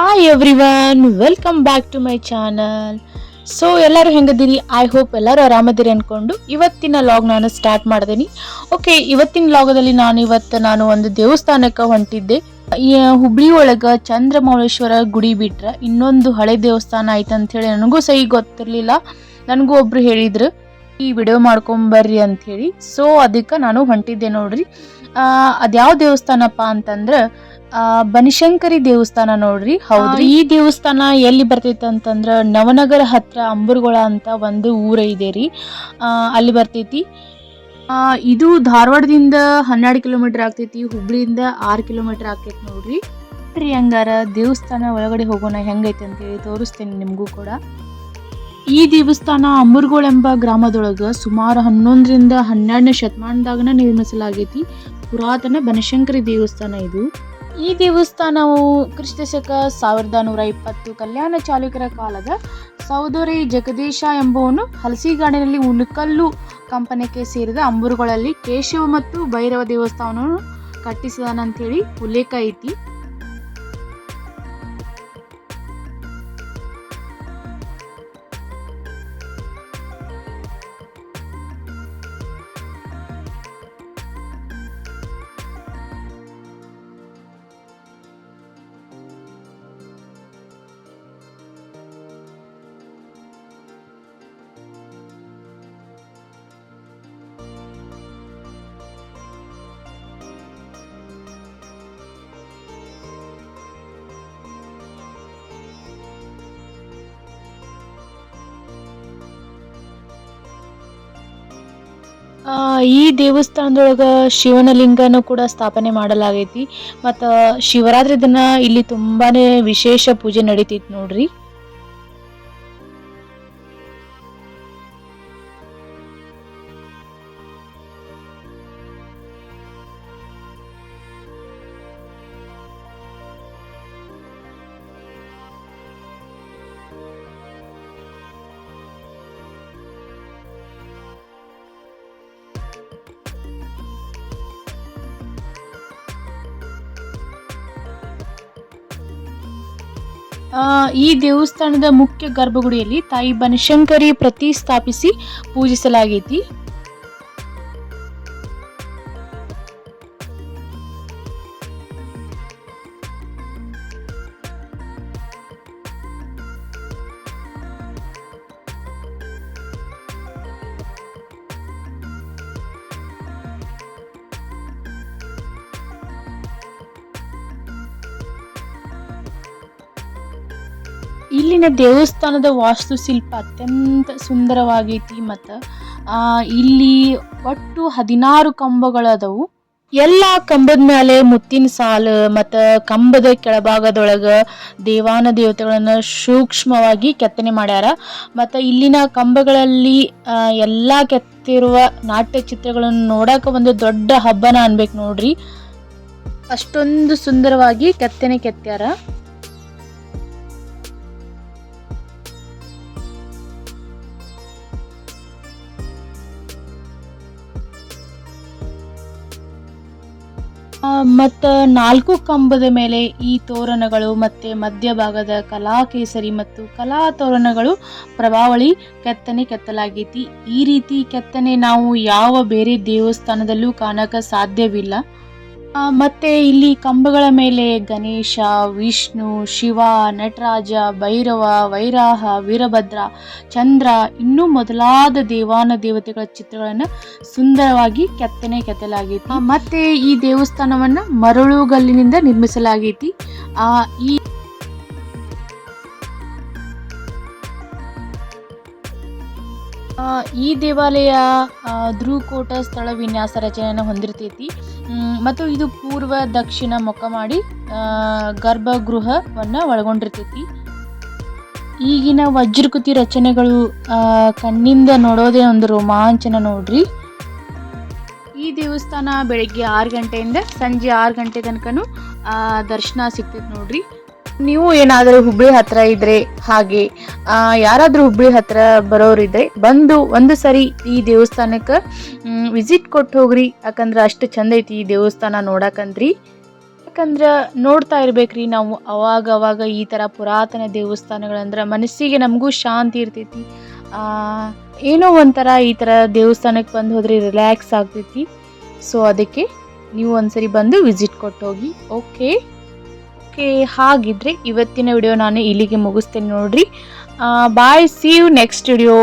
Hi everyone welcome back to my channel so ಎಲ್ಲರೂ ಹೆಂಗದಿರಿ? I hope ಎಲ್ಲರೂ ಆರಾಮದಿರಿ ಅಂದ್ಕೊಂಡು ಇವತ್ತಿನ ಲಾಗ್ ನಾನು ಸ್ಟಾರ್ಟ್ ಮಾಡಿದೀನಿ. ಓಕೆ ಇವತ್ತಿನ ಲಾಗದಲ್ಲಿ ನಾನು ಇವತ್ತು ನಾನು ಒಂದು ದೇವಸ್ಥಾನಕ್ಕೆ ಹೊಂಟಿದ್ದೆ. ಹುಬ್ಳಿ ಒಳಗೆ ಚಂದ್ರಮೌಳೇಶ್ವರ ಗುಡಿ ಬಿಟ್ರೆ ಇನ್ನೊಂದು ಹಳೆ ದೇವಸ್ಥಾನ ಆಯ್ತು ನನಗೂ ಸಹಿ ಗೊತ್ತಿರಲಿಲ್ಲ. ನನಗೂ ಒಬ್ರು ಹೇಳಿದ್ರು, ಈ ವಿಡಿಯೋ ಮಾಡ್ಕೊಂಬರ್ರಿ ಅಂತ ಹೇಳಿ ಸೊ ಅದಕ್ಕೆ ನಾನು ಹೊಂಟಿದ್ದೆ ನೋಡ್ರಿ. ಅದ್ಯಾವ ದೇವಸ್ಥಾನಪ್ಪ ಅಂತಂದ್ರೆ ಬನಶಂಕರಿ ದೇವಸ್ಥಾನ ನೋಡ್ರಿ. ಹೌದ್ರಿ? ಈ ದೇವಸ್ಥಾನ ಎಲ್ಲಿ ಬರ್ತೈತೆ ಅಂತಂದ್ರ ನವನಗರ ಹತ್ರ ಅಂಬರ್ಗೊಳ ಅಂತ ಒಂದು ಊರ ಇದೆ ರೀ. ಅಲ್ಲಿ ಬರ್ತೈತಿ. ಇದು ಧಾರವಾಡದಿಂದ ಹನ್ನೆರಡು ಕಿಲೋಮೀಟರ್ ಆಗ್ತೈತಿ, ಹುಬ್ಳಿಯಿಂದ ಆರು ಕಿಲೋಮೀಟರ್ ಆಗ್ತೈತಿ ನೋಡ್ರಿ. ರೀ ಹಂಗಾರ ದೇವಸ್ಥಾನ ಒಳಗಡೆ ಹೋಗೋಣ ಹೆಂಗೈತೆ ಅಂತೇಳಿ ತೋರಿಸ್ತೇನೆ ನಿಮಗೂ ಕೂಡ. ಈ ದೇವಸ್ಥಾನ ಅಂಬರ್ಗೋಳ ಎಂಬ ಗ್ರಾಮದೊಳಗ ಸುಮಾರು ಹನ್ನೊಂದರಿಂದ ಹನ್ನೆರಡನೇ ಶತಮಾನದಾಗನ ನಿರ್ಮಿಸಲಾಗೈತಿ. ಪುರಾತನ ಬನಶಂಕರಿ ದೇವಸ್ಥಾನ ಇದು. ಈ ದೇವಸ್ಥಾನವು ಕ್ರಿಸ್ತಶಕ ಸಾವಿರದ ನೂರ ಇಪ್ಪತ್ತು ಕಲ್ಯಾಣ ಚಾಲುಕ್ಯರ ಕಾಲದ ಸೌದೊರೆ ಜಗದೀಶ ಎಂಬುವನು ಹಲಸಿಗಾಡಿನಲ್ಲಿ ಉಣಕಲ್ಲು ಕಂಪನಿಗೆ ಸೇರಿದ ಅಂಬುರುಗಳಲ್ಲಿ ಕೇಶವ ಮತ್ತು ಭೈರವ ದೇವಸ್ಥಾನವನ್ನು ಕಟ್ಟಿಸಿದಾನಂತೇಳಿ ಉಲ್ಲೇಖ ಐತಿ. ಈ ದೇವಸ್ಥಾನದೊಳಗ ಶಿವನ ಲಿಂಗನ ಕೂಡ ಸ್ಥಾಪನೆ ಮಾಡಲಾಗೈತಿ. ಮತ್ತ ಶಿವರಾತ್ರಿ ದಿನ ಇಲ್ಲಿ ತುಂಬಾನೇ ವಿಶೇಷ ಪೂಜೆ ನಡೀತೈತಿ ನೋಡ್ರಿ. ಈ ದೇವಸ್ಥಾನದ ಮುಖ್ಯ ಗರ್ಭಗುಡಿಯಲ್ಲಿ ತಾಯಿ ಬನಶಂಕರಿ ಪ್ರತಿಸ್ಥಾಪಿಸಿ ಪೂಜಿಸಲಾಗೈತಿ. ಇಲ್ಲಿನ ದೇವಸ್ಥಾನದ ವಾಸ್ತುಶಿಲ್ಪ ಅತ್ಯಂತ ಸುಂದರವಾಗೈತಿ ಮತ್ತು ಇಲ್ಲಿ ಒಟ್ಟು ಹದಿನಾರು ಕಂಬಗಳದವು. ಎಲ್ಲ ಕಂಬದ ಮೇಲೆ ಮುತ್ತಿನ ಸಾಲು ಮತ್ತು ಕಂಬದ ಕೆಳಭಾಗದೊಳಗ ದೇವಾನ ದೇವತೆಗಳನ್ನು ಸೂಕ್ಷ್ಮವಾಗಿ ಕೆತ್ತನೆ ಮಾಡ್ಯಾರ. ಮತ್ತು ಇಲ್ಲಿನ ಕಂಬಗಳಲ್ಲಿ ಎಲ್ಲ ಕೆತ್ತಿರುವ ನಾಟ್ಯ ಚಿತ್ರಗಳನ್ನು ನೋಡಕ ಒಂದು ದೊಡ್ಡ ಹಬ್ಬನ ಅನ್ಬೇಕು ನೋಡ್ರಿ. ಅಷ್ಟೊಂದು ಸುಂದರವಾಗಿ ಕೆತ್ತನೆ ಕೆತ್ತ್ಯಾರ ಮತ್ತು ನಾಲ್ಕು ಕಂಬದ ಮೇಲೆ ಈ ತೋರಣಗಳು ಮತ್ತು ಮಧ್ಯಭಾಗದ ಕಲಾಕೇಸರಿ ಮತ್ತು ಕಲಾ ತೋರಣಗಳು ಪ್ರಭಾವಳಿ ಕೆತ್ತನೆ ಕೆತ್ತಲಾಗೈತಿ. ಈ ರೀತಿ ಕೆತ್ತನೆ ನಾವು ಯಾವ ಬೇರೆ ದೇವಸ್ಥಾನದಲ್ಲೂ ಕಾಣಕ ಸಾಧ್ಯವಿಲ್ಲ. ಮತ್ತೆ ಇಲ್ಲಿ ಕಂಬಗಳ ಮೇಲೆ ಗಣೇಶ, ವಿಷ್ಣು, ಶಿವ, ನಟರಾಜ, ಭೈರವ, ವೈರಾಹ, ವೀರಭದ್ರ, ಚಂದ್ರ ಇನ್ನೂ ಮೊದಲಾದ ದೇವಾನ ದೇವತೆಗಳ ಚಿತ್ರಗಳನ್ನು ಸುಂದರವಾಗಿ ಕೆತ್ತನೆ ಕೆತ್ತಲಾಗೈತಿ. ಮತ್ತೆ ಈ ದೇವಸ್ಥಾನವನ್ನು ಮರಳುಗಲ್ಲಿನಿಂದ ನಿರ್ಮಿಸಲಾಗೈತಿ. ಆ, ಈ ಈ ದೇವಾಲಯ ಧ್ರುವಕೋಟ ಸ್ಥಳ ವಿನ್ಯಾಸ ರಚನೆಯನ್ನು ಹೊಂದಿರ್ತೈತಿ. ಮತ್ತು ಇದು ಪೂರ್ವ ದಕ್ಷಿಣ ಮುಖ ಮಾಡಿ ಗರ್ಭಗೃಹವನ್ನು ಒಳಗೊಂಡಿರ್ತೈತಿ. ಈಗಿನ ವಜ್ರಕೃತಿ ರಚನೆಗಳು ಕಣ್ಣಿಂದ ನೋಡೋದೇ ಒಂದು ರೋಮಾಂಚನ ನೋಡ್ರಿ. ಈ ದೇವಸ್ಥಾನ ಬೆಳಿಗ್ಗೆ ಆರು ಗಂಟೆಯಿಂದ ಸಂಜೆ ಆರು ಗಂಟೆ ತನಕನೂ ದರ್ಶನ ಸಿಗ್ತೈತೆ ನೋಡ್ರಿ. ನೀವು ಏನಾದರೂ ಹುಬ್ಳಿ ಹತ್ರ ಇದ್ರೆ ಹಾಗೆ ಯಾರಾದ್ರೂ ಹುಬ್ಳಿ ಹತ್ರ ಬರೋರಿದ್ರೆ ಬಂದು ಒಂದು ಸರಿ ಈ ದೇವಸ್ಥಾನಕ್ಕೆ ವಿಸಿಟ್ ಕೊಟ್ಟು ಹೋಗ್ರಿ. ಯಾಕಂದ್ರೆ ಅಷ್ಟು ಚಂದ ಐತಿ ಈ ದೇವಸ್ಥಾನ ನೋಡಕಂತ್ರಿ. ಯಾಕಂದ್ರೆ ನೋಡ್ತಾ ಇರ್ಬೇಕ್ರಿ ನಾವು ಅವಾಗ ಅವಾಗ ಈ ಥರ ಪುರಾತನ ದೇವಸ್ಥಾನಗಳಂದ್ರೆ ಮನಸ್ಸಿಗೆ ನಮಗೂ ಶಾಂತಿ ಇರ್ತೈತಿ. ಏನೋ ಒಂಥರ ಈ ಥರ ದೇವಸ್ಥಾನಕ್ಕೆ ಬಂದು ಹೋದ್ರೆ ರಿಲ್ಯಾಕ್ಸ್ ಆಗ್ತೈತಿ. ಸೊ ಅದಕ್ಕೆ ನೀವು ಒಂದ್ಸರಿ ಬಂದು ವಿಸಿಟ್ ಕೊಟ್ಟು ಹೋಗಿ ಓಕೆ ಓಕೆ ಹಾಗಿದ್ರೆ ಇವತ್ತಿನ ವಿಡಿಯೋ ನಾನು ಇಲ್ಲಿಗೆ ಮುಗಿಸ್ತೇನೆ ನೋಡ್ರಿ. Bye see you next video